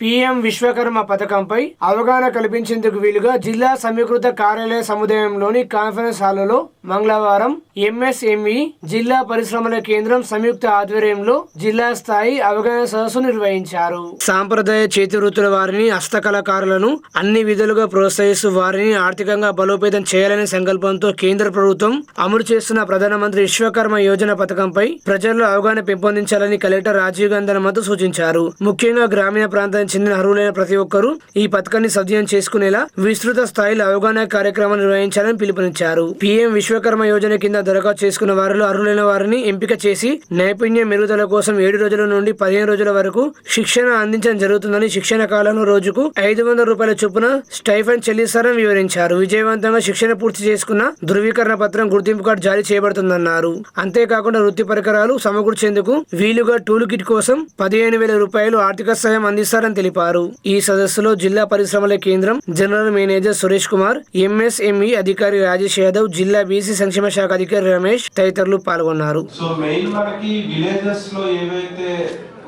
PM Vishwakarma పథకంపై అవగాహన కల్పించేందుకు వీలుగా జిల్లా సమీకృత కార్యాలయ సముదాయంలోని కాన్ఫరెన్స్ హాల్లో మంగళవారం ఎంఎస్ఎంఈ జిల్లా పరిశ్రమల కేంద్రం సంయుక్త ఆధ్వర్యంలో జిల్లా స్థాయి అవగాహన సదస్సు నిర్వహించారు. సాంప్రదాయ చేతి వృత్తుల వారిని హస్తకళాకారులను అన్ని విధాలుగా ప్రోత్సహిస్తూ వారిని ఆర్థికంగా బలోపేతం చేయాలనే సంకల్పంతో కేంద్ర ప్రభుత్వం అమలు చేస్తున్న ప్రధానమంత్రి విశ్వకర్మ యోజన పథకంపై ప్రజల్లో అవగాహన పెంపొందించాలని కలెక్టర్ రాజీవ్ గాంధీ సూచించారు. ముఖ్యంగా గ్రామీణ ప్రాంతానికి చెందిన అర్హులైన ప్రతి ఒక్కరూ ఈ పథకాన్ని సద్వినియోగం చేసుకునేలా విస్తృత స్థాయిలో అవగాహన కార్యక్రమాలు నిర్వహించాలని పిలుపునిచ్చారు. పీఎం విశ్వకర్మ యోజన కింద దరఖాస్తు చేసుకున్న వారిలో అర్హులైన వారిని ఎంపిక చేసి నైపుణ్య మెరుగుదల కోసం ఏడు రోజుల నుండి పదిహేను రోజుల వరకు శిక్షణ అందించడం జరుగుతుందని శిక్షణ కాలంలో రోజుకు ఐదు వందల రూపాయల చొప్పున స్టైఫన్ చెల్లిస్తారని వివరించారు. విజయవంతంగా శిక్షణ పూర్తి చేసుకున్న ధృవీకరణ పత్రం గుర్తింపు కార్డు జారీ చేయబడుతుందన్నారు. అంతేకాకుండా వృత్తి పరికరాలు సమకూర్చేందుకు వీలుగా టూల్ కిట్ కోసం పదిహేను వేల రూపాయలు ఆర్థిక సాయం అందిస్తారని తెలిపారు. ఈ సదస్సులో జిల్లా పరిశ్రమల కేంద్రం general manager Suresh Kumar MSME అధికారి రాజేష్ యాదవ్ జిల్లా బీసీ సంక్షేమ శాఖ అధికారి రమేష్ తదితరులు పాల్గొన్నారు. సో మెయిన్ మనకి విలేజెస్లో ఏవైతే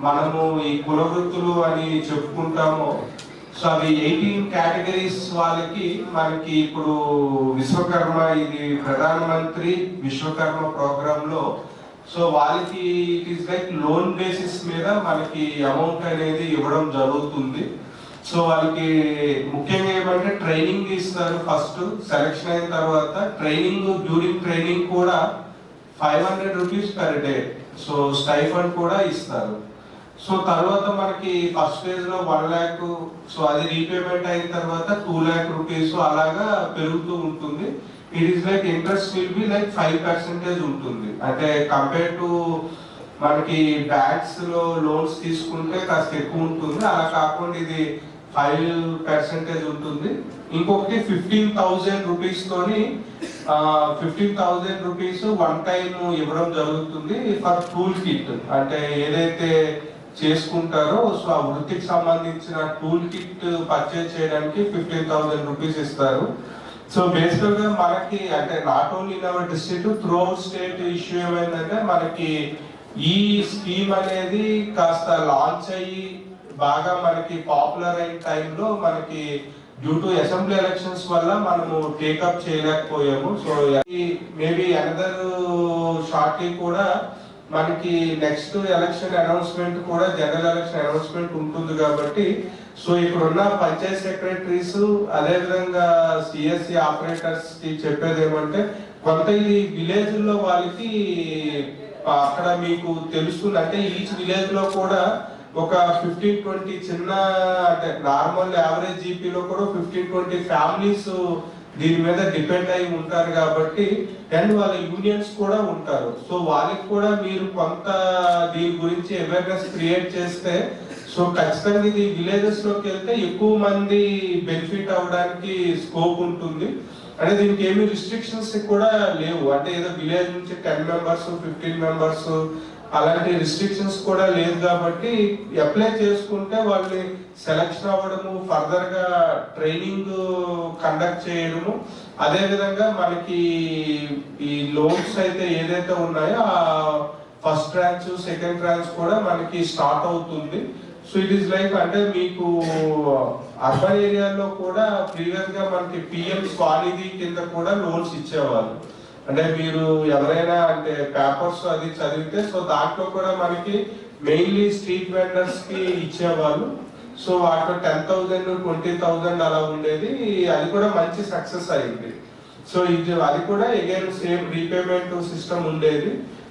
మనము ఈ కుల వృత్తులు అని చెప్పుకుంటామో సో అవి ఎయిటీన్ కేటగిరీస్ వాళ్ళకి మనకి ఇప్పుడు విశ్వకర్మ ఇది ప్రధానమంత్రి విశ్వకర్మ ప్రోగ్రాంలో లో సో వాళ్ళకి it is like loan basis మీద మనకి అమౌంట్ అనేది ఇవ్వడం జరుగుతుంది. సో వాళ్ళకి ముఖ్యంగా ఏమంటే ట్రైనింగ్ ఇస్తారు ఫస్ట్ సెలక్షన్ అయిన తర్వాత ట్రైనింగ్ డ్యూరింగ్ ట్రైనింగ్ కూడా five hundred rupees per day so stipend కూడా ఇస్తారు. సో తర్వాత మనకి ఫస్ట్ ఫేజ్లో వన్ ల్యాక్ సో అది రీపేమెంట్ అయిన తర్వాత టూ ల్యాక్ రూపీస్ అలాగా పెరుగుతూ ఉంటుంది. It is like interest will be like five percentage ఉంటుంది. అంటే కంపేర్ టు మనకి బ్యాంక్స్లో లోన్స్ తీసుకుంటే కాస్త ఎక్కువ ఉంటుంది. అలా కాకుండా ఇది ఫైవ్ పర్సెంటేజ్ ఉంటుంది. ఇంకొకటి ఫిఫ్టీన్ థౌజండ్ రూపీస్ తోని fifteen thousand rupees one time ఇవ్వడం జరుగుతుంది ఫర్ టూల్ కిట్ అంటే ఏదైతే చేసుకుంటారో సో ఆ వృత్తికి సంబంధించిన టూల్ కిట్ పర్చేజ్ చేయడానికి ఫిఫ్టీన్ థౌసండ్ రూపీస్ ఇస్తారు. సో బేసికల్గా మనకి అంటే not only in our district throughout state issue ఏమైందంటే మనకి ఈ స్కీమ్ అనేది కాస్త లాంచ్ అయ్యి బాగా మనకి పాపులర్ అయిన టైంలో మనకి డ్యూ టు అసెంబ్లీ ఎలక్షన్స్ వల్ల మనము టేకప్ చేయలేకపోయాము. సో మేబీ అనదర్ షార్ట్లీ కూడా మనకి నెక్స్ట్ ఎలక్షన్ అనౌన్స్మెంట్ కూడా జనరల్ ఎలక్షన్ అనౌన్స్మెంట్ ఉంటుంది కాబట్టి సో ఇక్కడున్న పంచాయత్ సెక్రటరీస్ అదే విధంగా సిఎస్సి ఆపరేటర్స్కి చెప్పేది ఏమంటే కొంత ఇది విలేజ్లో వాళ్ళకి అక్కడ మీకు తెలుస్తుంది అంటే ఈచ్ విలేజ్లో కూడా ఒక ఫిఫ్టీన్ ట్వంటీ చిన్న అంటే నార్మల్ యావరేజ్ జీపీలో కూడా ఫిఫ్టీన్ ట్వంటీ ఫ్యామిలీస్ దీని మీద డిపెండ్ అయి ఉంటారు కాబట్టి అండ్ వాళ్ళ యూనియన్స్ కూడా ఉంటారు. సో వాళ్ళకి కూడా మీరు కొంత దీని గురించి అవేర్నెస్ క్రియేట్ చేస్తే సో ఖచ్చితంగా ఇది విలేజెస్లోకి వెళ్తే ఎక్కువ మంది బెనిఫిట్ అవ్వడానికి స్కోప్ ఉంటుంది. అంటే దీనికి ఏమి రిస్ట్రిక్షన్స్ కూడా లేవు. అంటే ఏదో విలేజ్ నుంచి టెన్ మెంబర్స్ ఫిఫ్టీన్ మెంబర్స్ అలాంటి రిస్ట్రిక్షన్స్ కూడా లేదు కాబట్టి అప్లై చేసుకుంటే వాళ్ళని సెలక్షన్ అవ్వడము ఫర్దర్గా ట్రైనింగ్ కండక్ట్ చేయడము. అదేవిధంగా మనకి ఈ లోన్స్ అయితే ఏదైతే ఉన్నాయో ఆ ఫస్ట్ ట్రాన్స్ సెకండ్ ట్రాన్స్ కూడా మనకి స్టార్ట్ అవుతుంది. సో ఇట్ ఈస్ లైక్ అంటే మీకు అర్బన్ ఏరియాలో కూడా ప్రీవియస్గా మనకి పిఎం స్వానిధి కింద కూడా లోన్స్ ఇచ్చేవాళ్ళు. అంటే మీరు ఎవరైనా అంటే పేపర్స్ అది చదివితే సో దాంట్లో కూడా మనకి మెయిన్లీ స్ట్రీట్ వెండర్స్కి ఇచ్చేవాళ్ళు. సో వాటిలో టెన్ థౌజండ్ ట్వంటీ థౌజండ్ అలా ఉండేది. అది కూడా మంచి సక్సెస్ అయింది. సో ఇది అది కూడా అగైన్ సేమ్ రీపేమెంట్ సిస్టమ్ ఉండేది.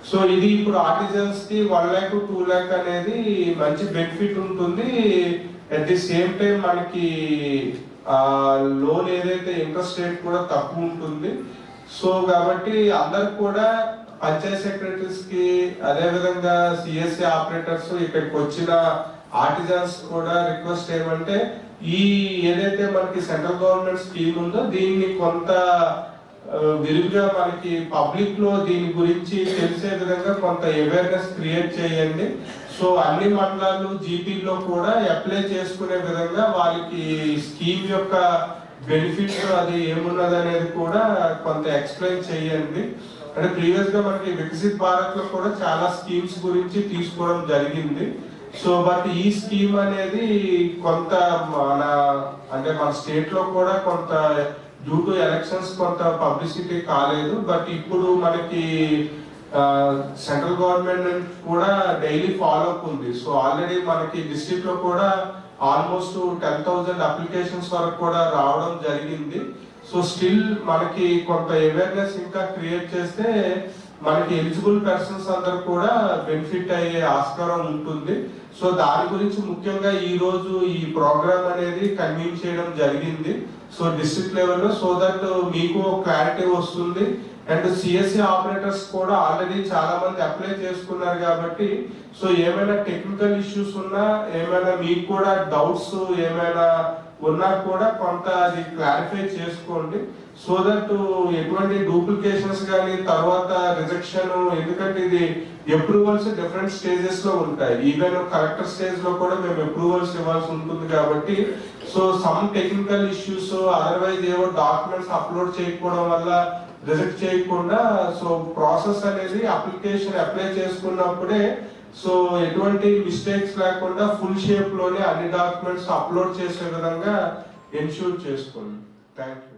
సో ఇది ఇప్పుడు ఆర్టిజన్స్కి వన్ ల్యాక్ టూ ల్యాక్ అనేది మంచి బెనిఫిట్ ఉంటుంది. అట్ ది సేమ్ టైం మనకి లోన్ ఏదైతే ఇంట్రెస్ట్ రేట్ కూడా తక్కువ ఉంటుంది. సో కాబట్టి అందరు కూడా పంచాయత్ సెక్రటరీస్కి అదే విధంగా సిఎస్సి ఆపరేటర్స్ ఇక్కడికి వచ్చిన ఆర్టిజన్స్ కూడా రిక్వెస్ట్ ఏమంటే ఈ ఏదైతే మనకి సెంట్రల్ గవర్నమెంట్ స్కీమ్ ఉందో దీన్ని కొంత ఆ, విరివిగా మనకి పబ్లిక్లో దీని గురించి తెలిసే విధంగా కొంత అవేర్నెస్ క్రియేట్ చేయండి. సో అన్ని మండలాలు జీపీలో కూడా అప్లై చేసుకునే విధంగా వాళ్ళకి స్కీమ్ యొక్క బెనిఫిట్ అది ఏమున్నది అనేది కూడా కొంత ఎక్స్ప్లెయిన్ చేయండి. అంటే ప్రీవియస్గా మనకి వికసిత్ భారత్లో కూడా చాలా స్కీమ్స్ గురించి తీసుకోవడం జరిగింది. సో బట్ ఈ స్కీమ్ అనేది కొంత మన అంటే మన స్టేట్లో కూడా కొంత డ్యూ టు ఎలక్షన్స్ కొంత పబ్లిసిటీ కాలేదు. బట్ ఇప్పుడు మనకి సెంట్రల్ గవర్నమెంట్ కూడా డైలీ ఫాలో అప్ ఉంది. సో ఆల్రెడీ మనకి డిస్ట్రిక్ట్లో కూడా ఆల్మోస్ట్ టెన్ థౌసండ్ అప్లికేషన్స్ వరకు కూడా రావడం జరిగింది. సో స్టిల్ మనకి కొంత అవేర్నెస్ ఇంకా క్రియేట్ చేస్తే మనకి ఎలిజిబుల్ పర్సన్స్ అందరు కూడా బెనిఫిట్ అయ్యే ఆస్కారం ఉంటుంది. సో దాని గురించి ముఖ్యంగా ఈ రోజు ఈ ప్రోగ్రామ్ అనేది కన్వీన్ చేయడం జరిగింది. సో డిస్ట్రిక్ట్ లెవెల్లో సో దట్ మీకు క్లారిటీ వస్తుంది. అండ్ సిఎస్సి ఆపరేటర్స్ కూడా ఆల్రెడీ చాలా మంది అప్లై చేసుకున్నారు కాబట్టి సో ఏమైనా టెక్నికల్ ఇష్యూస్ ఉన్నా ఏమైనా మీకు కూడా డౌట్స్ ఏమైనా ఉన్నా కూడా కొంత అది క్లారిఫై చేసుకోండి. సో దట్ ఎటువంటి డూప్లికేషన్స్ కానీ తర్వాత రిజెక్షన్ ఎందుకంటే ఇది అప్రూవల్స్ డిఫరెంట్ స్టేజెస్లో ఉంటాయి. ఈవెన్ కలెక్టర్ స్టేజ్లో కూడా మేము అప్రూవల్స్ ఇవ్వాల్సి ఉంటుంది కాబట్టి so some technical issues otherwise ఏవో డాక్యుమెంట్స్ అప్లోడ్ చేయకపోవడం వల్ల రిజెక్ట్ చేయకుండా సో ప్రాసెస్ అనేది అప్లికేషన్ అప్లై చేసుకున్నప్పుడే సో ఎటువంటి మిస్టేక్స్ లేకుండా ఫుల్ షేప్లోనే అన్ని డాక్యుమెంట్స్ అప్లోడ్ చేసే విధంగా ఎన్ష్యూర్ చేసుకోండి. Thank you